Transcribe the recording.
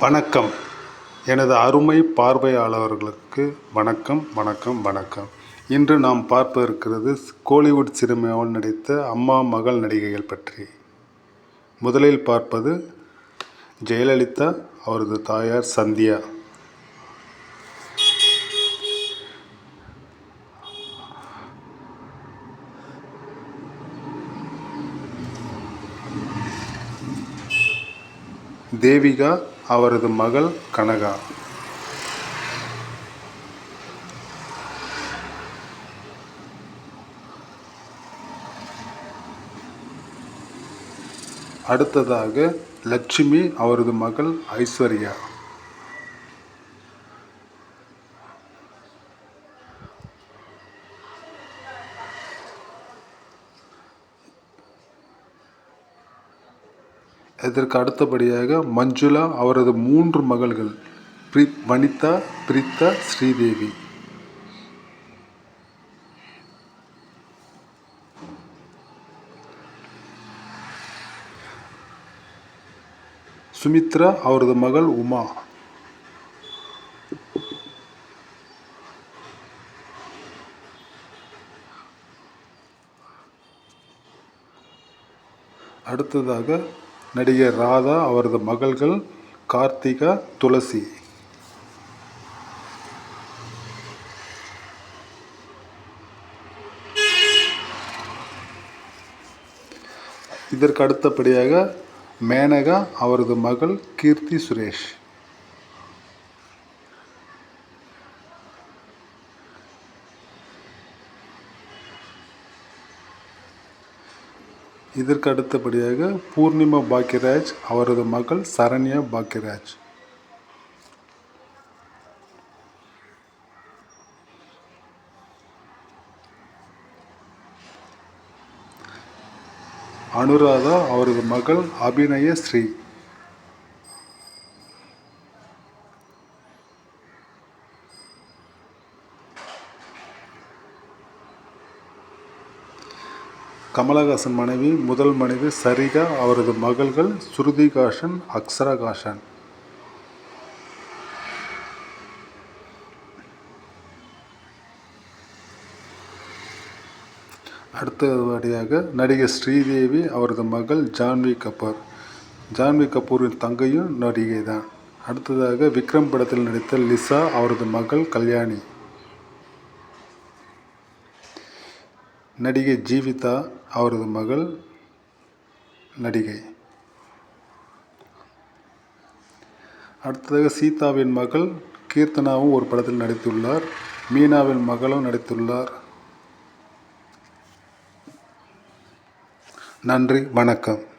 வணக்கம். எனது அருமை பார்வையாளர்களுக்கு வணக்கம் வணக்கம் வணக்கம். இன்று நாம் பார்ப்ப இருக்கிறது கோலிவுட் சினிமாவில் நடித்த அம்மா மகள் நடிகைகள் பற்றி. முதலில் பார்ப்பது ஜெயலலிதா அவரது தாயார் சந்தியா. தேவிகா அவரது மகள் கனகா. அடுத்ததாக லட்சுமி அவரது மகள் ஐஸ்வர்யா. இதற்கு அடுத்தபடியாக மஞ்சுளா அவரது மூன்று மகள்கள் பிரி வனிதா பிரித்தா ஸ்ரீதேவி. சுமித்ரா அவரது மகள் உமா. அடுத்ததாக நடிகர் ராதா அவரது மகள்கள் கார்த்திகா துளசி. இதற்கு அடுத்தபடியாக மேனகா அவரது மகள் கீர்த்தி சுரேஷ். இதற்கு அடுத்தபடியாக பூர்ணிமா பாக்யராஜ் அவரது மகள் சரண்யா பாக்யராஜ் அனுராதா அவரது மகள் அபிநய ஸ்ரீ. கமலஹாசன் மனைவி முதல் மனைவி சரிகா அவரது மகள்கள் ஸ்ருதி காஷன் அக்ஷரா காஷன் அடுத்தபடியாக நடிகை ஸ்ரீதேவி அவரது மகள் ஜான்வி கபூர். ஜான்வி கபூரின் தங்கையும் நடிகை தான் அடுத்ததாக விக்ரம் படத்தில் நடித்த லிசா அவரது மகள் கல்யாணி. நடிகை ஜீவிதா அவரது மகள் நடிகை. அடுத்ததாக சீதாவின் மகள் கீர்த்தனாவும் ஒரு படத்தில் நடித்துள்ளார். மீனாவின் மகளும் நடித்துள்ளார். நன்றி வணக்கம்.